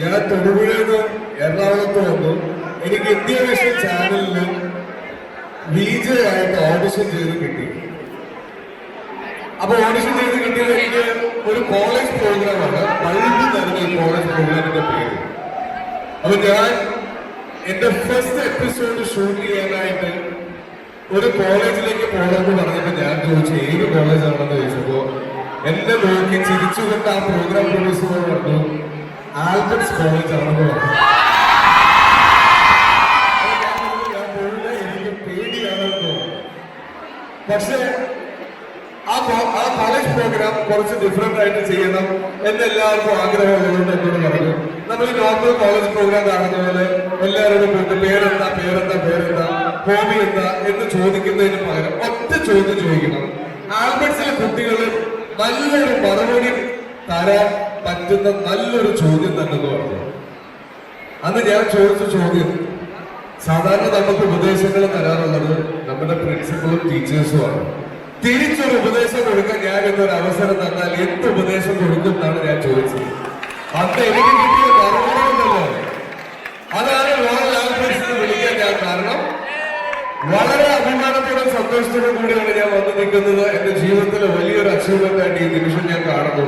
തൊടുപുഴയിൽ നിന്ന് എറണാകുളത്ത് വന്നു. എനിക്ക് ഇന്ത്യ വിഷൻ ചാനലിൽ ജെ ആയിട്ട് ഓഡിഷൻ ചെയ്ത് കിട്ടി. അപ്പൊ ഓഡിഷൻ ചെയ്ത് കിട്ടിയത് എനിക്ക് ഒരു കോളേജ് പ്രോഗ്രാമാണ് പഴുതി നൽകുന്ന ഈ കോളേജ് പ്രോഗ്രാമിന്റെ പേര്. അപ്പൊ ഞാൻ എന്റെ ഫസ്റ്റ് എപ്പിസോഡ് ഷൂട്ട് ചെയ്യാനായിട്ട് ഒരു കോളേജിലേക്ക് പോകണമെന്ന് പറഞ്ഞപ്പോൾ ഞാൻ ചോദിച്ചു ഏത് കോളേജാണെന്ന് ചോദിച്ചപ്പോ എന്നെ നോക്കി ചിരിച്ചുകൊണ്ട് ആ പ്രോഗ്രാം പ്രൊഡ്യൂസർ പറഞ്ഞു ആൽബർട്സ് സ്കൂളിൽ പോകില്ല, എനിക്ക് പക്ഷേ ആ ആ കോളേജ് പ്രോഗ്രാം കുറച്ച് ഡിഫറെന്റ് ആയിട്ട് ചെയ്യണം എന്നെല്ലാവർക്കും ആഗ്രഹമുള്ളതുകൊണ്ട് എന്നോട് പറഞ്ഞു. നമ്മൾ നോർമൽ കോളേജ് പ്രോഗ്രാം കാണുന്ന പോലെ എല്ലാവരോടും പോയിട്ട് പേരെന്താ പേരെന്താ പേരെന്താ ഹോബി എന്താ എന്ന് ചോദിക്കുന്നതിന് പകരം ഒറ്റ ചോദ്യം ചോദിക്കണം. ആൽബർട്സിലെ കുട്ടികൾ നല്ലൊരു മറുപടി തരാൻ പറ്റുന്ന നല്ലൊരു ചോദ്യം തന്നെ പറഞ്ഞു. അന്ന് ഞാൻ ചോദിച്ച ചോദ്യം സാധാരണ നമുക്ക് ഉപദേശങ്ങൾ തരാറുള്ളത് നമ്മുടെ പ്രിൻസിപ്പളും ടീച്ചേഴ്സുമാണ് തിരിച്ചൊരു ഉപദേശം കൊടുക്കാൻ ഞാൻ എന്നൊരു അവസരം തന്നാൽ എന്ത് ഉപദേശം കൊടുക്കും എന്നാണ് ഞാൻ ചോദിച്ചത്. അന്ന് എനിക്ക് കിട്ടിയ മറുപടി ഉണ്ടല്ലോ. അതാണ് എന്ന് വിളിക്കാൻ ഞാൻ കാരണം വളരെ അഭിമാനത്തോടും സന്തോഷത്തോടും കൂടിയാണ് ഞാൻ വന്നു നിൽക്കുന്നത് എന്റെ ജീവിതത്തിലെ വലിയൊരു അച്ചീവ്മെന്റ് ആയിട്ട് ഈ നിമിഷം ഞാൻ കാണുന്നു.